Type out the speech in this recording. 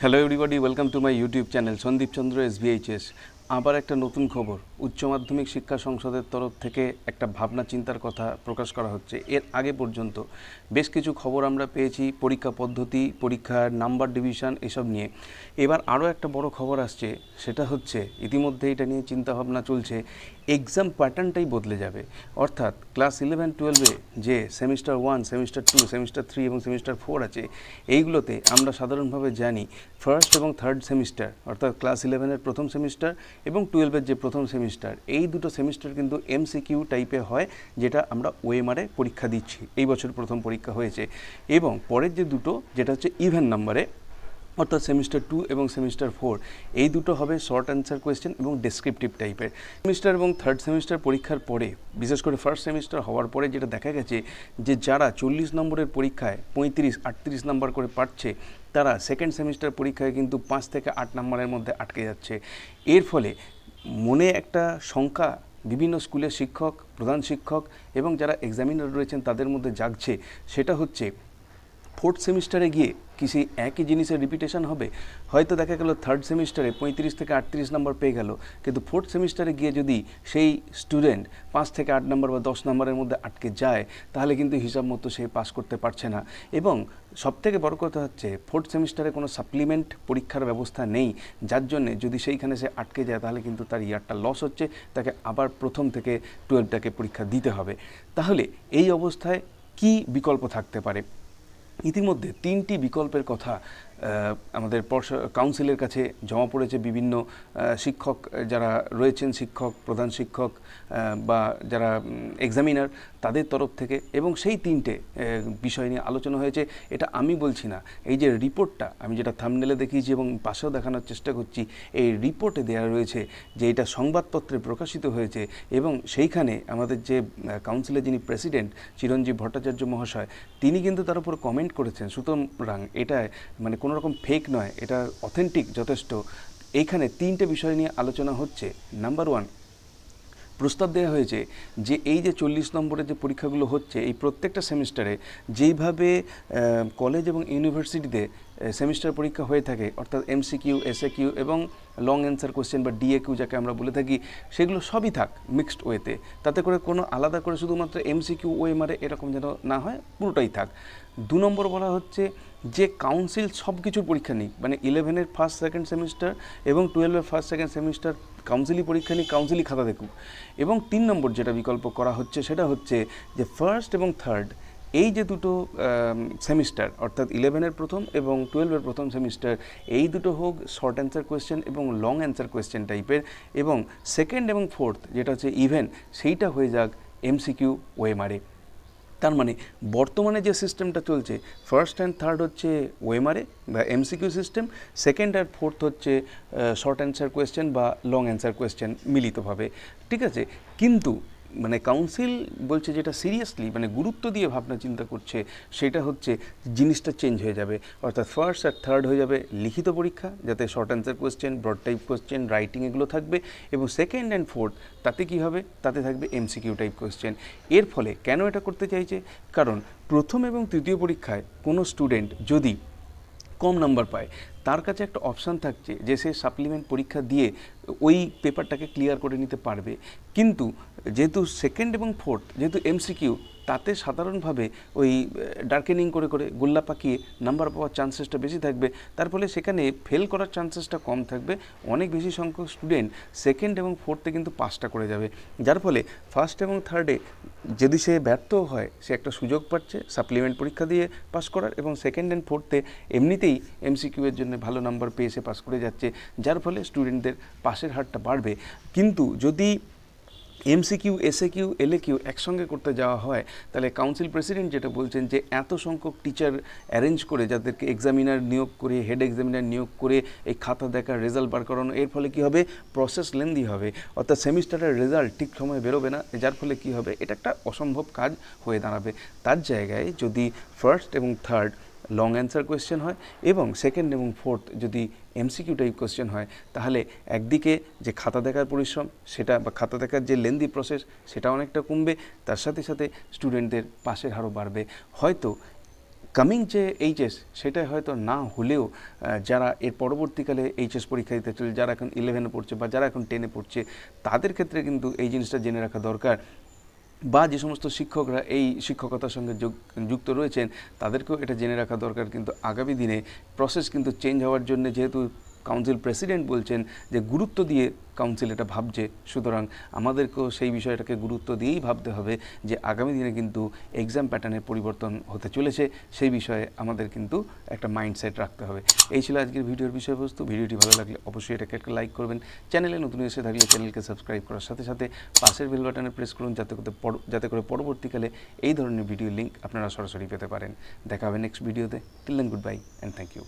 Hello everybody welcome to my YouTube channel Sandip Chandra SBHS আবার একটা নতুন খবর। উচ্চ মাধ্যমিক শিক্ষা সংসদের তরফ থেকে একটা ভাবনা চিন্তার কথা প্রকাশ করা হচ্ছে। এর আগে পর্যন্ত বেশ কিছু খবর আমরা পেয়েছি, পরীক্ষা পদ্ধতি, পরীক্ষার নাম্বার ডিভিশন এসব নিয়ে। এবার আরও একটা বড় খবর আসছে, সেটা হচ্ছে, ইতিমধ্যে এটা নিয়ে চিন্তাভাবনা চলছে এক্সাম প্যাটার্নটাই বদলে যাবে। অর্থাৎ ক্লাস ইলেভেন টুয়েলভে যে semester one semester two semester three এবং সেমিস্টার ফোর আছে, এইগুলোতে আমরা সাধারণভাবে জানি ফার্স্ট এবং থার্ড সেমিস্টার অর্থাৎ ক্লাস ইলেভেনের প্রথম সেমিস্টার এবং টুয়েলভের যে প্রথম সেমিস্টার এই দুটো সেমিস্টার কিন্তু এমসিকিউ টাইপে হয়, যেটা আমরা ওএমআরে পরীক্ষা দিচ্ছি। এই বছর প্রথম পরীক্ষা হয়েছে। এবং পরের যে দুটো, যেটা হচ্ছে ইভেন নাম্বারে অর্থাৎ সেমিস্টার টু এবং সেমিস্টার ফোর এই দুটো হবে শর্ট অ্যান্সার কোয়েশ্চেন এবং ডেসক্রিপটিভ টাইপের সেমিস্টার এবং থার্ড সেমিস্টার পরীক্ষার পরে, বিশেষ করে ফার্স্ট সেমিস্টার হওয়ার পরে যেটা দেখা গেছে যে যারা চল্লিশ নম্বরের পরীক্ষায় পঁয়ত্রিশ, আটত্রিশ নম্বর করে পাচ্ছে তারা সেকেন্ড সেমিস্টার পরীক্ষায় কিন্তু পাঁচ থেকে আট নম্বরের মধ্যে আটকে যাচ্ছে। এর ফলে মনে একটা শঙ্কা বিভিন্ন স্কুলের শিক্ষক, প্রধান শিক্ষক এবং যারা এক্সামিনার রয়েছেন তাদের মধ্যে জাগছে, সেটা হচ্ছে ফোর্থ সেমিস্টারে গিয়ে কি সেই একই জিনিসের রিপিটেশন হবে। হয়তো দেখা গেল থার্ড সেমিস্টারে পঁয়ত্রিশ থেকে আটত্রিশ নম্বর পেয়ে গেল। কিন্তু ফোর্থ সেমিস্টারে গিয়ে যদি সেই স্টুডেন্ট পাঁচ থেকে আট নম্বর বা দশ নম্বরের মধ্যে আটকে যায়, তাহলে কিন্তু হিসাব মতো সে পাস করতে পারছে না। এবং সবথেকে বড় কথা হচ্ছে ফোর্থ সেমিস্টারে কোনো সাপ্লিমেন্ট পরীক্ষার ব্যবস্থা নেই। যার জন্যে যদি সেইখানে সে আটকে যায়, তাহলে কিন্তু তার ইয়ারটা লস হচ্ছে। তাকে আবার প্রথম থেকে টুয়েলভটাকে পরীক্ষা দিতে হবে। তাহলে এই অবস্থায় কি বিকল্প থাকতে পারে? ইতিমধ্যে তিনটি বিকল্পের কথা আমাদের কাউন্সিলের কাছে জমা পড়েছে বিভিন্ন শিক্ষক, যারা রয়েছেন শিক্ষক, প্রধান শিক্ষক বা যারা এক্সামিনার তাদের তরফ থেকে এবং সেই তিনটে বিষয় নিয়ে আলোচনা হয়েছে। এটা আমি বলছি না, এই যে রিপোর্টটা, আমি যেটা থামনেলে দেখিয়েছি এবং পাশেও দেখানোর চেষ্টা করছি, এই রিপোর্টে দেওয়া রয়েছে যে এটা সংবাদপত্রে প্রকাশিত হয়েছে এবং সেইখানে আমাদের যে কাউন্সিলের যিনি প্রেসিডেন্ট চিরঞ্জীব ভট্টাচার্য মহাশয়, তিনি কিন্তু তার উপর কমেন্ট করেছেন, সুতরাং এটা মানে কোনো রকম ফেক নয়, এটা অথেন্টিক যথেষ্ট। এইখানে তিনটে বিষয় নিয়ে আলোচনা হচ্ছে। নাম্বার ওয়ান প্রস্তাব দেওয়া হয়েছে যে এই যে চল্লিশ নম্বরের যে পরীক্ষাগুলো হচ্ছে, এই প্রত্যেকটা সেমিস্টারে যেইভাবে কলেজ এবং ইউনিভার্সিটিতে সেমিস্টার পরীক্ষা হয়ে থাকে, অর্থাৎ এমসিকিউ এসএ কিউ এবং লং অ্যান্সার কোশ্চেন বা ডিএ কিউ যাকে আমরা বলে থাকি, সেগুলো সবই থাক মিক্সড ওয়েতে। তাতে করে কোনো আলাদা করে শুধুমাত্র এমসিকিউ ওএমআরে এরকম যেন না হয়, পুরোটাই থাক। দু নম্বর বলা হচ্ছে যে কাউন্সিল সব কিছুর পরীক্ষা নিক মানে ইলেভেনের ফার্স্ট, সেকেন্ড সেমিস্টার এবং টুয়েলভের ফার্স্ট, সেকেন্ড সেমিস্টার কাউন্সিলই পরীক্ষা নিক, কাউন্সিলই খাতা দেখুক। এবং তিন নম্বর যেটা বিকল্প করা হচ্ছে, সেটা হচ্ছে যে ফার্স্ট এবং থার্ড এই যে দুটো সেমিস্টার অর্থাৎ ইলেভেনের প্রথম এবং টুয়েলভের প্রথম সেমিস্টার এই দুটো হোক শর্ট অ্যান্সার কোয়েশ্চেন এবং লং অ্যান্সার কোয়েশ্চেন টাইপের এবং সেকেন্ড এবং ফোর্থ যেটা হচ্ছে ইভেন সেইটা হয়ে যাক এমসিকিউ ওএমআরএ তার মানে বর্তমানে যে সিস্টেমটা চলছে ফার্স্ট অ্যান্ড থার্ড হচ্ছে ওয়েমারে বা এমসিকিউ সিস্টেম সেকেন্ড আর ফোর্থ হচ্ছে শর্ট অ্যান্সার কোয়েশ্চেন বা লং অ্যান্সার কোয়েশ্চেন মিলিতভাবে। ঠিক আছে? কিন্তু মানে কাউন্সিল বলছে যেটা সিরিয়াসলি মানে গুরুত্ব দিয়ে ভাবনা চিন্তা করছে, সেটা হচ্ছে জিনিসটা চেঞ্জ হয়ে যাবে। অর্থাৎ ফার্স্ট আর থার্ড হয়ে যাবে লিখিত পরীক্ষা, যাতে short answer question broad type question writing এগুলো থাকবে। এবং সেকেন্ড অ্যান্ড ফোর্থ তাতে কি হবে? তাতে থাকবে এমসিকিউ টাইপ কোয়েশ্চেন এর ফলে কেন এটা করতে চাইছে? কারণ প্রথম এবং তৃতীয় পরীক্ষায় কোনো স্টুডেন্ট যদি কম নাম্বার পায় তার কাছে একটা অপশান থাকছে যে সে সাপ্লিমেন্ট পরীক্ষা দিয়ে ওই পেপারটাকে ক্লিয়ার করে নিতে পারবে। কিন্তু যেহেতু সেকেন্ড এবং ফোর্থ যেহেতু এমসিকিউ তাতে সাধারণভাবে ওই ডার্কেনিং করে করে গোল্লা পাকিয়ে নাম্বার পাওয়ার চান্সেসটা বেশি থাকবে। তার ফলে সেখানে ফেল করার চান্সেসটা কম থাকবে। অনেক বেশি সংখ্যক স্টুডেন্ট সেকেন্ড এবং ফোর্থে কিন্তু পাসটা করে যাবে। যার ফলে ফার্স্ট এবং থার্ডে যদি সে ব্যর্থ হয়, সে একটা সুযোগ পাচ্ছে সাপ্লিমেন্ট পরীক্ষা দিয়ে পাস করার এবং সেকেন্ড অ্যান্ড ফোর্থে এমনিতেই এমসিকিউ এর জন্য ভালো নাম্বার পেয়ে সে পাস করে যাচ্ছে, যার ফলে স্টুডেন্টদের পাশের হারটা বাড়বে। কিন্তু যদি MCQ SA Q LA Q একসঙ্গে করতে যাওয়া হয়, তাহলে কাউন্সিল প্রেসিডেন্ট যেটা বলছেন যে এত সংখ্যক টিচার অ্যারেঞ্জ করে যাদেরকে এক্সামিনার নিয়োগ করে হেড এক্সামিনার নিয়োগ করে, এই খাতা দেখার রেজাল্ট বার করানো, এর ফলে কি হবে? প্রসেস লেন্দি হবে। অর্থাৎ সেমিস্টারের রেজাল্ট ঠিক সময়ে বেরোবে না, যার ফলে কি হবে? এটা একটা অসম্ভব কাজ হয়ে দাঁড়াবে। তার জায়গায় যদি ফার্স্ট এবং থার্ড লং অ্যান্সার কোয়েশ্চেন হয় এবং সেকেন্ড এবং ফোর্থ যদি এমসিকিউ টাইপ কোয়েশ্চেন হয়, তাহলে একদিকে যে খাতা দেখার পরিশ্রম, সেটা বা খাতা দেখার যে লেন্দি প্রসেস সেটা অনেকটা কমবে, তার সাথে সাথে স্টুডেন্টদের পাশের হারও বাড়বে। হয়তো কামিং যে এইচএস সেটা হয়তো না হলেও যারা এর পরবর্তীকালে এইচএস পরীক্ষা দিতে চলে, যারা এখন ইলেভেনে পড়ছে বা যারা এখন টেনে পড়ছে, তাদের ক্ষেত্রে কিন্তু এই জিনিসটা জেনে রাখা দরকার বা যে সমস্ত শিক্ষকরা এই শিক্ষকতার সঙ্গে যুক্ত রয়েছেন, তাদেরকেও এটা জেনে রাখা দরকার। কিন্তু আগামী দিনে প্রসেস কিন্তু চেঞ্জ হওয়ার জন্য যেহেতু কাউন্সিল প্রেসিডেন্ট বলছেন যে গুরুত্ব দিয়ে কাউন্সিল এটা ভাবছে। সুতরাং আমাদেরকেও সেই বিষয়টাকে গুরুত্ব দিয়েই ভাবতে হবে যে আগামী দিনে কিন্তু এক্সাম প্যাটার্নের পরিবর্তন হতে চলেছে। সেই বিষয়ে আমাদের কিন্তু একটা মাইন্ডসেট রাখতে হবে। এই ছিল আজকের ভিডিওর বিষয়বস্তু। ভিডিওটি ভালো লাগলে অবশ্যই এটাকে একটা লাইক করবেন। চ্যানেলে নতুন এসে থাকলে চ্যানেলকে সাবস্ক্রাইব করার সাথে সাথে পাশের বেল বাটনে প্রেস করুন যাতে করে যাতে করে পরবর্তীকালে এই ধরনের ভিডিও লিঙ্ক আপনারা সরাসরি পেতে পারেন। দেখা হবে নেক্সট ভিডিওতে till then goodbye and thank you